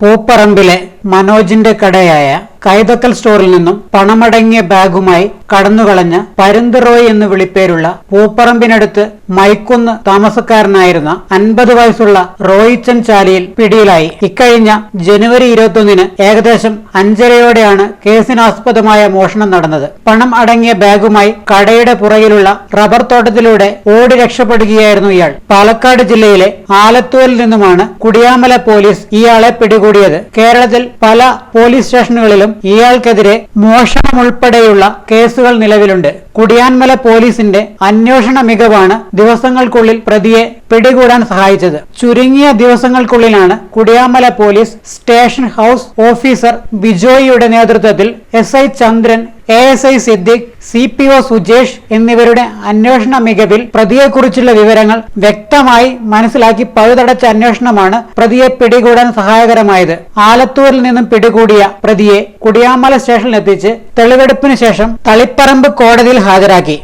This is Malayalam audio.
പൂപ്പറമ്പിലെ മനോജിന്റെ കടയായ കൈതക്കൽ സ്റ്റോറിൽ നിന്നും പണമടങ്ങിയ ബാഗുമായി കടന്നുകളഞ്ഞ പരുന്ത് റോയ് എന്ന് വിളിപ്പേരുള്ള പൂപ്പറമ്പിനടുത്ത് മൈക്കുന്ന് താമസക്കാരനായിരുന്ന അൻപത് വയസ്സുള്ള റോയിച്ചൻ ചാലിയിൽ പിടിയിലായി. ഇക്കഴിഞ്ഞ ജനുവരി ഇരുപത്തൊന്നിന് ഏകദേശം അഞ്ചരയോടെയാണ് കേസിനാസ്പദമായ മോഷണം നടന്നത്. പണം അടങ്ങിയ ബാഗുമായി കടയുടെ പുറകിലുള്ള റബ്ബർ തോട്ടത്തിലൂടെ ഓടി രക്ഷപ്പെടുകയായിരുന്നു ഇയാൾ. പാലക്കാട് ജില്ലയിലെ ആലത്തൂരിൽ നിന്നുമാണ് കുടിയാമല പോലീസ് ഇയാളെ പിടികൂടിയത്. കേരളത്തിൽ പല പോലീസ് സ്റ്റേഷനുകളിലും ഇയാൾക്കെതിരെ മോഷണം ഉൾപ്പെടെയുള്ള കേസുകൾ നിലവിലുണ്ട്. കുടിയാൻമല പോലീസിന്റെ അന്വേഷണ മികവാണ് ദിവസങ്ങൾക്കുള്ളിൽ പ്രതിയെ പിടികൂടാൻ സഹായിച്ചത്. ചുരുങ്ങിയ ദിവസങ്ങൾക്കുള്ളിലാണ് Kudiyanmala police station house officer ബിജോയിയുടെ നേതൃത്വത്തിൽ S I Chandran A S I Siddique C P O Sujesh എന്നിവരുടെ അന്വേഷണ മികവിൽ പ്രതിയെക്കുറിച്ചുള്ള വിവരങ്ങൾ വ്യക്തമായി മനസ്സിലാക്കി പഴുതടച്ച അന്വേഷണമാണ് പ്രതിയെ പിടികൂടാൻ സഹായകരമായത്. ആലത്തൂരിൽ നിന്നും പിടികൂടിയ പ്രതിയെ കുടിയാമല സ്റ്റേഷനിലെത്തിച്ച് തെളിവെടുപ്പിന് ശേഷം തളിപ്പറമ്പ് കോടതിയിൽ ഹാജരാക്കി.